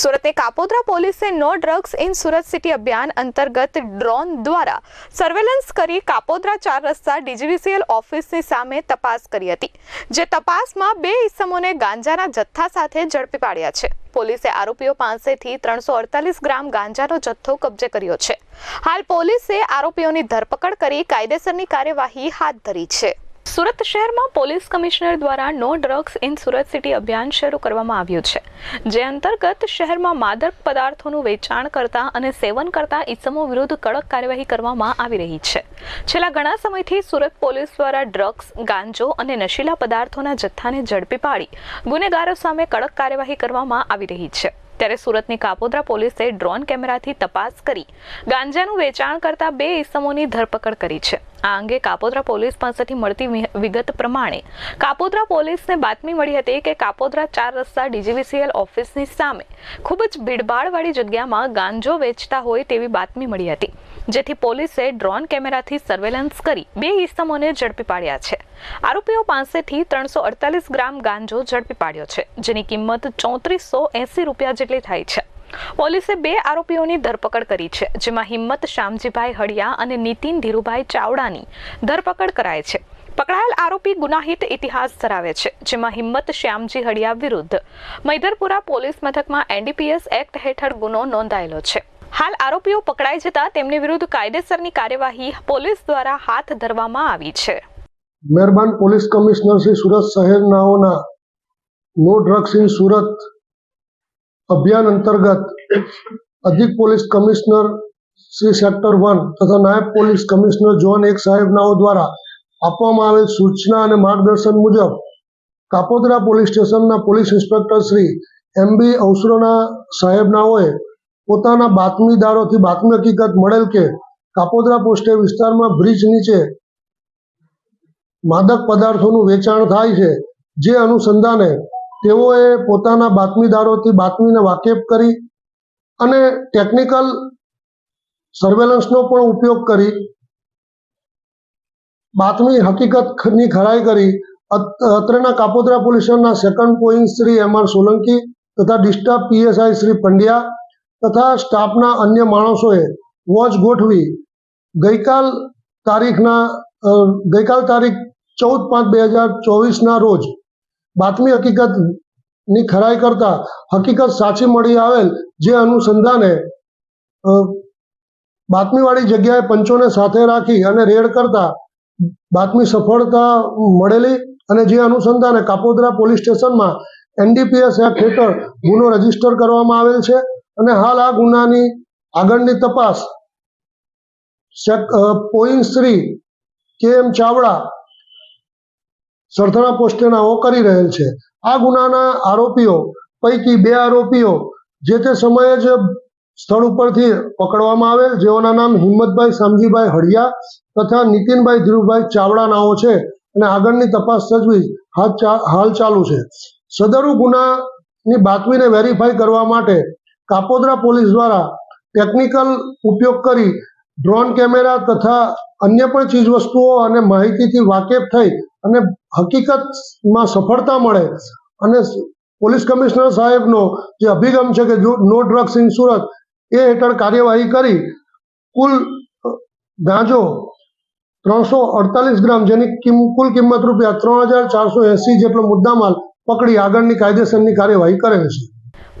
સુરતની કાપોદ્રા પોલીસે no drugs in Surat city અભિયાન અંતર્ગત ડ્રોન દ્વારા સર્વેલન્સ કરી કાપોદ્રા ચાર રસ્તા ડીજીવીસીએલ ઓફિસની સામે તપાસ કરી હતી, જે તપાસમાં બે ઇસમોને ગાંજાના જથ્થા સાથે ઝડપી પાડ્યા છે. પોલીસે આરોપીઓ પાસેથી ત્રણસો અડતાલીસ ગ્રામ ગાંજાનો જથ્થો કબજે કર્યો છે. હાલ પોલીસે આરોપીઓની ધરપકડ કરી કાયદેસરની કાર્યવાહી હાથ ધરી છે. સુરત શહેરમાં પોલીસ કમિશનર દ્વારા no drugs in Surat city અભિયાન શરૂ કરવામાં આવ્યું છે, જે અંતર્ગત શહેરમાં માદક પદાર્થોનું વેચાણ કરતા અને સેવન કરતા ઇસમો વિરુદ્ધ કડક કાર્યવાહી કરવામાં આવી રહી છે. છેલ્લા ઘણા સમયથી સુરત પોલીસ દ્વારા ડ્રગ્સ, ગાંજો અને નશીલા પદાર્થોના જથ્થાને ઝડપી પાડી ગુનેગારો સામે કડક કાર્યવાહી કરવામાં આવી રહી છે. ત્યારે સુરતની કાપોદ્રા પોલીસે ડ્રોન કેમેરાથી તપાસ કરી ગાંજાનું વેચાણ કરતા બે ઇસમોની ધરપકડ કરી છે. આ અંગે કાપોદ્રા પોલીસ પાસેથી મળતી વિગત પ્રમાણે કાપોદ્રા પોલીસને બાતમી મળી હતી કે કાપોદ્રા ચાર રસ્તા ડીજીવીસીએલ ઓફિસની સામે ખૂબ જ ભીડભાડવાળી જગ્યામાં ગાંજો વેચતા હોય તેવી બાતમી મળી હતી. જેથી પોલીસે ડ્રોન કેમેરાથી સર્વેલન્સ કરી બે ઇસમોને ઝડપી પાડ્યા છે. આરોપીઓ પાસેથી ત્રણસો અડતાલીસ ગ્રામ ગાંજો ઝડપી પાડ્યો છે, જેની કિંમત ચોત્રીસો એંસી રૂપિયા જેટલી થાય છે. પોલીસે બે આરોપીઓની ધરપકડ કરી છે, જેમાં હિંમત શામજીભાઈ હળિયા અને નીતિન ધીરુભાઈ ચાવડાની ધરપકડ કરાય છે. પકડાયેલ આરોપી ગુનાહિત ઇતિહાસ ધરાવે છે, જેમાં હિંમત શ્યામજી હળિયા વિરુદ્ધ મૈદરપુરા પોલીસ મથકમાં એનડીપીએસ એક્ટ હેઠળ ગુનો નોંધાયેલો છે. હાલ આરોપીઓ પકડાઈ જતા તેમની વિરુદ્ધ કાયદેસરની કાર્યવાહી પોલીસ દ્વારા હાથ ધરવામાં આવી છે. મહેરબાન પોલીસ કમિશનર શ્રી સુરત શહેરનાઓના નો ડ્રગ્સ ઇન સુરત અભિયાન અંતર્ગત અધિક police commissioner Shri sector one તથા નાયબ પોલીસ કમિશનર ઝોન એક સાહેબનાઓ દ્વારા આપવામાં આવેલ સૂચના અને માર્ગદર્શન મુજબ કાપોદરા પોલીસ સ્ટેશનના police inspector Shri M B અવસરોના સાહેબનાઓએ પોતાના બાતમીદારોથી બાતમી હકીકત મળેલ કે કાપોદરા પોસ્ટે વિસ્તારમાં બ્રિજ નીચે માદક પદાર્થોનું વેચાણ થાય છે, જે અનુસંધાને તેઓએ પોતાના બાતમીદારોથી બાતમીને વાકેફ કરી અને ટેકનિકલ સર્વેલન્સનો પણ ઉપયોગ કરી બાતમી હકીકતની ખરાઈ કરી. અત- અત્રેના કાપોદરા પોલીસ સ્ટેશનના second point Shri M R Solanki તથા ડિસ્ટર્બ પીએસઆઈ શ્રી પંડ્યા તથા સ્ટાફના અન્ય માણસોએ વોચ ગોઠવી ગઈકાલ તારીખના ગઈકાલ તારીખ ચૌદ પાંચ બે હજાર ચોવીસના રોજ બાતમી હકીકતની ખરાઈ કરતા હકીકત સાચી મળી આવેલ જે અનુસંધાને બાતમીવાળી જગ્યાએ પંચોને સાથે રાખી અને રેડ કરતા બાતમી સફળતા મળેલી અને જે અનુસંધાને કાપોદ્રા પોલીસ સ્ટેશનમાં એનડીપીએસ એક્ટ હેઠળ ગુનો રજિસ્ટર કરવામાં આવેલ છે. અને હાલ આ ગુનાની આગળની તપાસ પોઈન્ટ શ્રી કે એમ ચાવડા સરથાણા પોસ્ટેનાઓ કરી રહેલ છે. આ ગુનાના આરોપીઓ પૈકી બે આરોપીઓ જે તે સમયે જ સ્થળ ઉપરથી પકડવામાં આવેલ, જેઓના નામ હિંમતભાઈ શામજીભાઈ હળિયા તથા નીતિનભાઈ ધીરુભાઈ ચાવડા નાઓ છે. અને આગળની તપાસ ચા- હાલ ચાલુ છે. સદરુ ગુનાની બાતમીને વેરીફાઈ કરવા માટે કાપોદ્રા પોલીસ દ્વારા ટેકનિકલ ઉપયોગ કરી ડ્રોન કેમેરા તથા અન્ય પણ ચીજવસ્તુઓ અને માહિતીથી વાકેફ થઈ અને હકીકતમાં સફળતા મળે અને પોલીસ કમિશનર સાહેબનો જે અભિગમ છે કે નો ડ્રગ્સ ઇન સુરત એ હેઠળ કાર્યવાહી કરી, કુલ ગાંજો ત્રણસો અડતાલીસ ગ્રામ, જેની કુલ કિંમત રૂપિયા ત્રણ હજાર ચારસો એસી જેટલો મુદ્દામાલ પકડી આગળની કાયદેસરની કાર્યવાહી કરેલ છે.